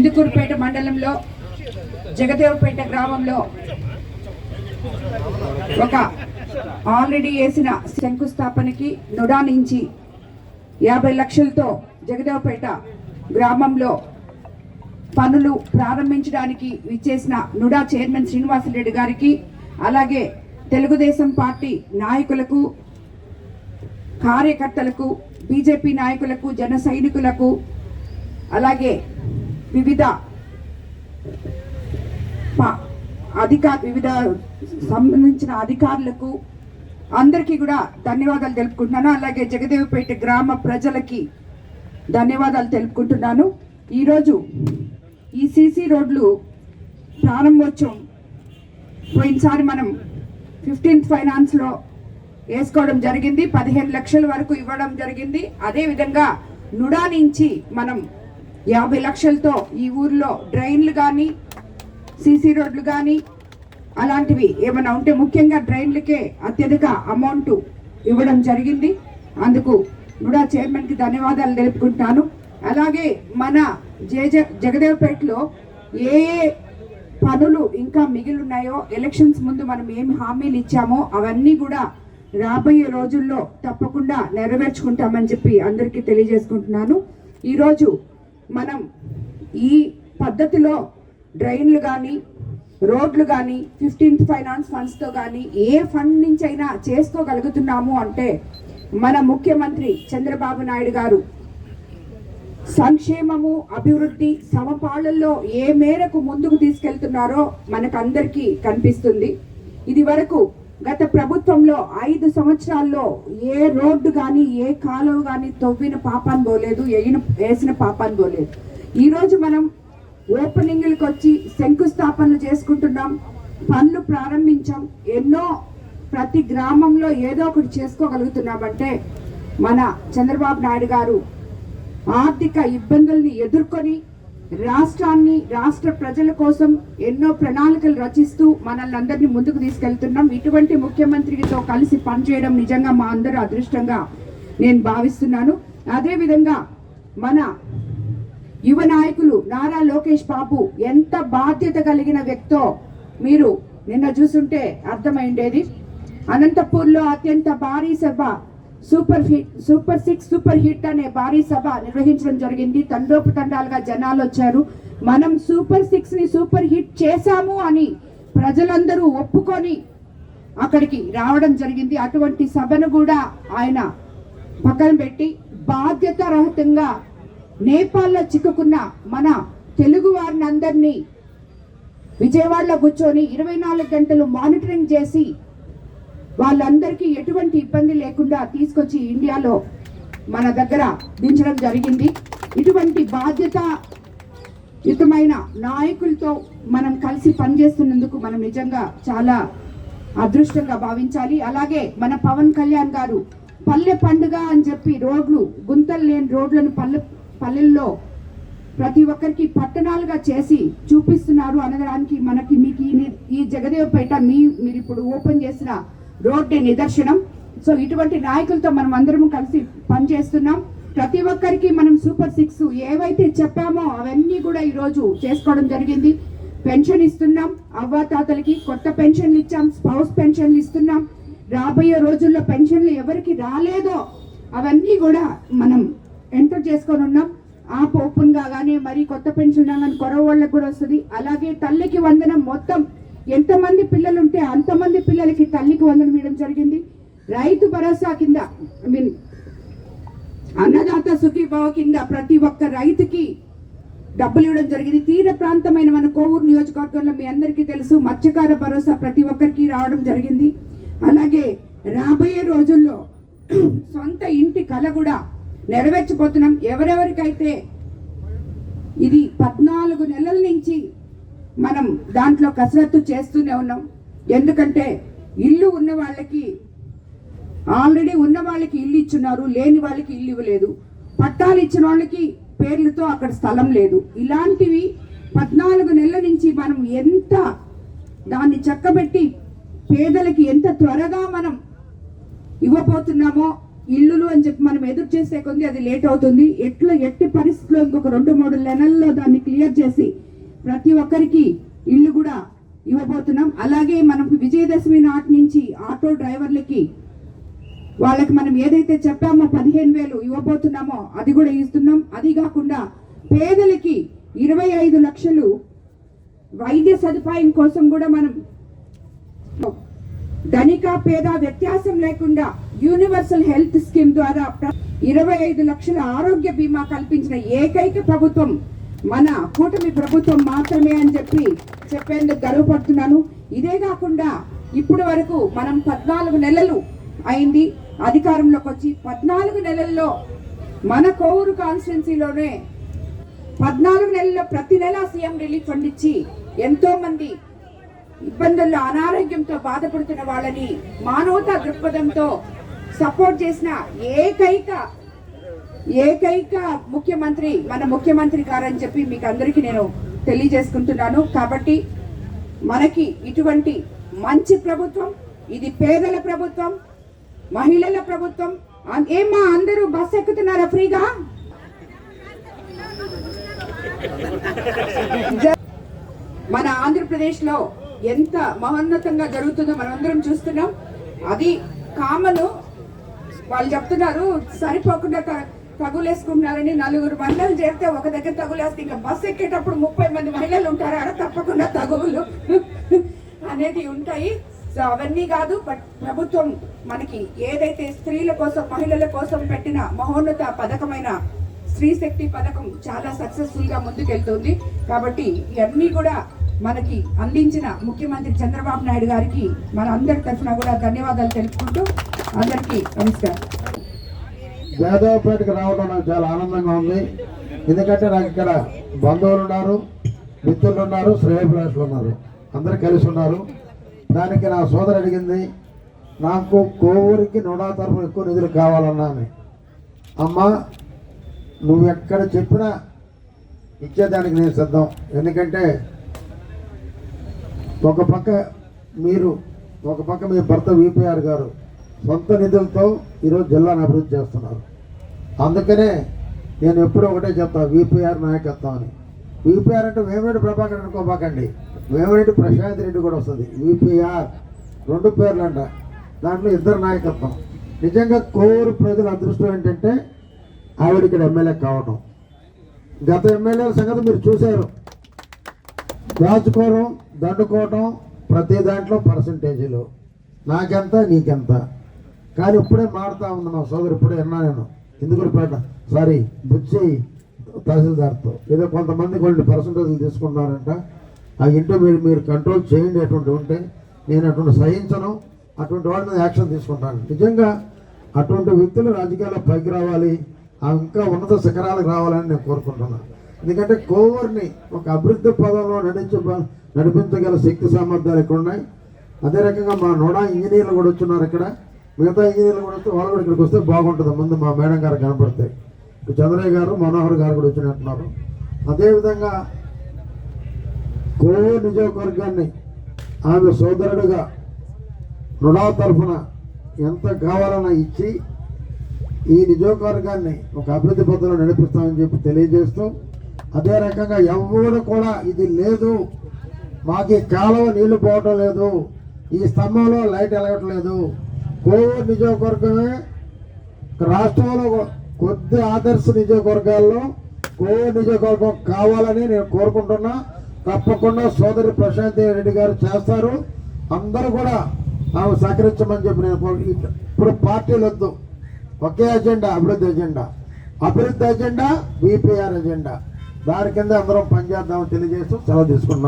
ఇందుకూరుపేట మండలంలో జగదేవపేట గ్రామంలో ఒక ఆల్రెడీ వేసిన శంకుస్థాపనకి నుడా నుంచి యాభై లక్షలతో జగదేవపేట గ్రామంలో పనులు ప్రారంభించడానికి విచ్చేసిన నుడా చైర్మన్ శ్రీనివాసరెడ్డి గారికి అలాగే తెలుగుదేశం పార్టీ నాయకులకు కార్యకర్తలకు బీజేపీ నాయకులకు జన సైనికులకు అలాగే వివిధ ప- అధికార వివిధ సంబంధించిన అధికారులకు అందరికీ కూడా ధన్యవాదాలు తెలుపుకుంటున్నాను. అలాగే జగదేవపేట గ్రామ ప్రజలకి ధన్యవాదాలు తెలుపుకుంటున్నాను. ఈరోజు ఈ సీసీ రోడ్లు ప్రారంభోత్సవం పోయినసారి మనం ఫిఫ్టీన్త్ ఫైనాన్స్లో వేసుకోవడం జరిగింది. పదిహేను లక్షల వరకు ఇవ్వడం జరిగింది. అదేవిధంగా నుడా నుంచి మనం యాభై లక్షలతో ఈ ఊర్లో డ్రైన్లు కానీ సీసీ రోడ్లు కానీ అలాంటివి ఏమైనా ఉంటే ముఖ్యంగా డ్రైన్లకే అత్యధిక అమౌంట్ ఇవ్వడం జరిగింది. అందుకు కూడా చైర్మన్కి ధన్యవాదాలు తెలుపుకుంటాను. అలాగే మన జేజ జగదేవ్పేటలో ఏ ఏ పనులు ఇంకా మిగిలి ఉన్నాయో ఎలక్షన్స్ ముందు మనం ఏమి హామీలు ఇచ్చామో అవన్నీ కూడా రాబోయే రోజుల్లో తప్పకుండా నెరవేర్చుకుంటామని చెప్పి అందరికీ తెలియజేసుకుంటున్నాను. ఈరోజు మనం ఈ పద్ధతిలో డ్రైన్లు కానీ రోడ్లు కానీ ఫిఫ్టీన్త్ ఫైనాన్స్ ఫండ్స్తో కానీ ఏ ఫండ్ నుంచి అయినా చేసుకోగలుగుతున్నాము అంటే మన ముఖ్యమంత్రి చంద్రబాబు నాయుడు గారు సంక్షేమము అభివృద్ధి సమపాళల్లో ఏ మేరకు ముందుకు తీసుకెళ్తున్నారో మనకందరికీ కనిపిస్తుంది. ఇది వరకు గత ప్రభుత్వంలో ఐదు సంవత్సరాల్లో ఏ రోడ్డు కానీ ఏ కాలువ కానీ తవ్విన పాపాన్ని పోలేదు వేయిన వేసిన పాపాన్ని పోలేదు. ఈరోజు మనం ఓపెనింగ్లకు వచ్చి శంకుస్థాపనలు చేసుకుంటున్నాం పనులు ప్రారంభించాం. ఎన్నో ప్రతి గ్రామంలో ఏదో ఒకటి చేసుకోగలుగుతున్నామంటే మన చంద్రబాబు నాయుడు గారు ఆర్థిక ఇబ్బందుల్ని ఎదుర్కొని రాష్ట్రాన్ని రాష్ట్ర ప్రజల కోసం ఎన్నో ప్రణాళికలు రచిస్తూ మనల్ని అందరినీ ముందుకు తీసుకెళ్తున్నాం. ఇటువంటి ముఖ్యమంత్రితో కలిసి పనిచేయడం నిజంగా మా అందరూ అదృష్టంగా నేను భావిస్తున్నాను. అదేవిధంగా మన యువ నాయకులు నారా లోకేష్ బాబు ఎంత బాధ్యత కలిగిన వ్యక్తో మీరు నిన్న చూసుంటే అర్థమైండేది. అనంతపూర్లో అత్యంత భారీ సభ super hit super six super hit అనే భారీ సభ నిర్వహించడం జరిగింది. తండోపు తండాలుగా జనాలు వచ్చారు. మనం సూపర్ సిక్స్ని సూపర్ హిట్ చేశాము అని ప్రజలందరూ ఒప్పుకొని అక్కడికి రావడం జరిగింది. అటువంటి సభను కూడా ఆయన పక్కన పెట్టి బాధ్యతారహితంగా నేపాల్లో చిక్కుకున్న మన తెలుగు వారిని అందరినీ విజయవాడలో కూర్చొని ఇరవై నాలుగు గంటలు మానిటరింగ్ చేసి వాళ్ళందరికీ ఎటువంటి ఇబ్బంది లేకుండా తీసుకొచ్చి ఇండియాలో మన దగ్గర దించడం జరిగింది. ఇటువంటి బాధ్యత యుతమైన నాయకులతో మనం కలిసి పనిచేస్తున్నందుకు మనం నిజంగా చాలా అదృష్టంగా భావించాలి. అలాగే మన పవన్ కళ్యాణ్ గారు పల్లె పండుగ అని చెప్పి రోడ్లు గుంతలు లేని రోడ్లను పల్లె పల్లెల్లో ప్రతి ఒక్కరికి పట్టణాలుగా చేసి చూపిస్తున్నారు. అనడానికి మనకి మీకు ఈ ఈ జగదేవపేట మీ మీరు ఇప్పుడు ఓపెన్ చేసిన రోడ్డే నిదర్శనం. సో ఇటువంటి నాయకులతో మనం అందరం కలిసి పనిచేస్తున్నాం. ప్రతి ఒక్కరికి మనం సూపర్ సిక్స్ ఏవైతే చెప్పామో అవన్నీ కూడా ఈరోజు చేసుకోవడం జరిగింది. పెన్షన్ ఇస్తున్నాం. అవ్వాతాతలకి కొత్త పెన్షన్లు ఇచ్చాం. స్పౌస్ పెన్షన్లు ఇస్తున్నాం. రాబోయే రోజుల్లో పెన్షన్లు ఎవరికి రాలేదో అవన్నీ కూడా మనం ఎంటర్ చేసుకొని ఉన్నాం. ఆ ఓపెన్ కాగానే మరి కొత్త పెన్షన్ కానీ కొరవ వాళ్ళకి కూడా వస్తుంది. అలాగే తల్లికి వందనం మొత్తం ఎంతమంది పిల్లలు ఉంటే అంతమంది పిల్లలకి తల్లికి వందలు ఇవ్వడం జరిగింది. రైతు భరోసా కింద ఐ మీన్ అన్నదాత సుఖీభావ కింద ప్రతి ఒక్క రైతుకి డబ్బులు ఇవ్వడం జరిగింది. తీర ప్రాంతమైన మన కోవూరు నియోజకవర్గంలో మీ అందరికీ తెలుసు మత్స్యకార భరోసా ప్రతి ఒక్కరికి రావడం జరిగింది. అలాగే రాబోయే రోజుల్లో సొంత ఇంటి కళ కూడా నెరవేర్చిపోతున్నాం ఎవరెవరికైతే ఇది పద్నాలుగు నెలల నుంచి మనం దాంట్లో కసరత్తు చేస్తూనే ఉన్నాం. ఎందుకంటే ఇల్లు ఉన్న వాళ్ళకి ఆల్రెడీ ఉన్న వాళ్ళకి ఇల్లు ఇచ్చున్నారు లేని వాళ్ళకి ఇల్లు ఇవ్వలేదు. పట్టాలు ఇచ్చిన వాళ్ళకి పేర్లతో అక్కడ స్థలం లేదు. ఇలాంటివి పద్నాలుగు నెలల నుంచి మనం ఎంత దాన్ని చక్కబెట్టి పేదలకి ఎంత త్వరగా మనం ఇవ్వబోతున్నామో ఇల్లులు అని చెప్పి మనం ఎదురు చేసే కొద్ది అది లేట్ అవుతుంది. ఎట్లా ఎట్టి పరిస్థితుల్లో ఇంకొక రెండు మూడు నెలల్లో దాన్ని క్లియర్ చేసి ప్రతి ఒక్కరికి ఇల్లు కూడా ఇవ్వబోతున్నాం. అలాగే మనకు విజయదశమి నాటి నుంచి ఆటో డ్రైవర్లకి వాళ్ళకి మనం ఏదైతే చెప్పామో పదిహేను వేలు ఇవ్వబోతున్నామో అది కూడా ఇస్తున్నాం. అది కాకుండా పేదలకి ఇరవై ఐదు లక్షలు వైద్య సదుపాయం కోసం కూడా మనం ధనిక పేద వ్యత్యాసం లేకుండా యూనివర్సల్ హెల్త్ స్కీమ్ ద్వారా ఇరవై ఐదు లక్షల ఆరోగ్య బీమా కల్పించిన ఏకైక ప్రభుత్వం మన కూటమి ప్రభుత్వం మాత్రమే అని చెప్పి చెప్పేందుకు గర్వపడుతున్నాను. ఇదే కాకుండా ఇప్పటి వరకు మనం పద్నాలుగు నెలలు అయింది అధికారంలోకి వచ్చి. పద్నాలుగు నెలల్లో మన కోవూరు కాన్స్టిట్యున్సీలోనే పద్నాలుగు నెలల్లో ప్రతి నెల సీఎం రిలీఫ్ ఫండ్ ఇచ్చి ఎంతో మంది ఇబ్బందుల్లో అనారోగ్యంతో బాధపడుతున్న వాళ్ళని మానవతా దృక్పథంతో సపోర్ట్ చేసిన ఏకైక ఏకైక ముఖ్యమంత్రి మన ముఖ్యమంత్రి గారని చెప్పి మీకు అందరికీ నేను తెలియజేసుకుంటున్నాను. కాబట్టి మనకి ఇటువంటి మంచి ప్రభుత్వం ఇది పేదల ప్రభుత్వం మహిళల ప్రభుత్వం ఏమా అందరూ బస్ ఎక్కుతున్నారా ఫ్రీగా? మన ఆంధ్రప్రదేశ్లో ఎంత మహోన్నతంగా జరుగుతుందో మనమందరం చూస్తున్నాం. అది కామను వాళ్ళు చెప్తున్నారు సరిపోకుండా తగులేసుకుంటున్నారని నలుగురు మహిళలు చేస్తే ఒక దగ్గర తగులేస్తే ఇంకా బస్సు ఎక్కేటప్పుడు ముప్పై మంది మహిళలు ఉంటారు ఆడ తప్పకుండా తగులు అనేది ఉంటాయి. సో అవన్నీ కాదు బట్ ప్రభుత్వం మనకి ఏదైతే స్త్రీల కోసం మహిళల కోసం పెట్టిన మహోన్నత పథకమైన స్త్రీ శక్తి పథకం చాలా సక్సెస్ఫుల్గా ముందుకెళ్తుంది. కాబట్టి ఇవన్నీ కూడా మనకి అందించిన ముఖ్యమంత్రి చంద్రబాబు నాయుడు గారికి మన అందరి తరఫున కూడా ధన్యవాదాలు తెలుపుకుంటూ అందరికీ నమస్కారం. జాదవపేటకు రావడం నాకు చాలా ఆనందంగా ఉంది. ఎందుకంటే నాకు ఇక్కడ బంధువులు ఉన్నారు మిత్రులు ఉన్నారు శ్రేయభిలాషులు ఉన్నారు. అందరు కలిసి ఉన్నారు. దానికి నా సోదరు అడిగింది నాకు కోవూరికి నూడా తరఫున ఎక్కువ నిధులు కావాలన్నాను. అమ్మ నువ్వు ఎక్కడ చెప్పినా ఇచ్చేదానికి నేను సిద్ధం. ఎందుకంటే ఒక పక్క మీరు ఒక పక్క మీ భర్త విపిఆర్ గారు సొంత నిధులతో ఈరోజు జిల్లాను అభివృద్ధి చేస్తున్నారు. అందుకనే నేను ఎప్పుడూ ఒకటే చెప్తాను విపిఆర్ నాయకత్వం అని. విపిఆర్ అంటే వేమిరెడ్డి ప్రభాకర్ అనుకోబాకండి. వేమిరెడ్డి ప్రశాంత్ రెడ్డి కూడా వస్తుంది. విపిఆర్ రెండు పేర్లు అంట దాంట్లో ఇద్దరు నాయకత్వం. నిజంగా కోరు ప్రజల అదృష్టం ఏంటంటే ఆవిడ ఇక్కడ ఎమ్మెల్యే కావడం గత ఎమ్మెల్యేల సంగతి మీరు చూశారు. దాచుకోవడం దండుకోవడం ప్రతి దాంట్లో పర్సంటేజీలు. నాకెంత నీకెంత. కానీ ఇప్పుడే మారుతా ఉంది మా సోదరు ఇప్పుడే విన్నా నేను. ఇందుకుపేట సారీ బుచ్చి తహసీల్దార్తో. ఏదో కొంతమంది కొన్ని పర్సంటేజ్లు తీసుకున్నారంట ఆ ఇంటో మీరు మీరు కంట్రోల్ చేయండి అటువంటి ఉంటే నేను అటువంటి సహించను. అటువంటి వాడి మీద యాక్షన్ తీసుకుంటాను. నిజంగా అటువంటి వ్యక్తులు రాజకీయాల్లో పైకి రావాలి. ఆ ఇంకా ఉన్నత శిఖరాలకు రావాలని నేను కోరుకుంటున్నాను ఎందుకంటే కోవర్ని ఒక అభివృద్ధి పదంలో నడిచ నడిపించగల శక్తి సామర్థ్యాలు ఇక్కడ ఉన్నాయి అదే రకంగా మా నోడా ఇంజనీర్లు కూడా వచ్చున్నారు ఇక్కడ. మిగతా ఇంజనీర్లు కూడా వస్తే వాళ్ళు కూడా ఇక్కడికి వస్తే బాగుంటుంది. ముందు మా మేడం గారు కనపడతాయి చంద్రయ్య గారు మనోహర్ గారు కూడా వచ్చినట్టున్నారు. అదేవిధంగా కోవూరు నియోజకవర్గాన్ని ఆమె సోదరుడుగా రుణా తరఫున ఎంత కావాలన్నా ఇచ్చి ఈ నియోజకవర్గాన్ని ఒక అభివృద్ధి పద్ధతిలో నడిపిస్తామని చెప్పి తెలియజేస్తూ అదే రకంగా ఎవరు కూడా ఇది లేదు. మాకు ఈ కాలువ నీళ్ళు పోవటం లేదు. ఈ స్తంభంలో లైట్ వెలగట్లేదు కోవూరు నియోజకవర్గమే రాష్ట్రంలో కొద్ది ఆదర్శ నియోజకవర్గాల్లో కోవూరు నియోజకవర్గం కావాలని నేను కోరుకుంటున్నా. తప్పకుండా సోదరి ప్రశాంత్ రెడ్డి గారు చేస్తారు. అందరూ కూడా ఆమె సహకరించమని చెప్పి నేను ఇప్పుడు పార్టీలు వద్దు. ఒకే ఎజెండా అభివృద్ధి ఎజెండా అభివృద్ధి ఎజెండా బీపీఆర్ ఎజెండా దాని కింద అందరం పనిచేద్దామని తెలియజేస్తూ సెలవు తీసుకున్నాం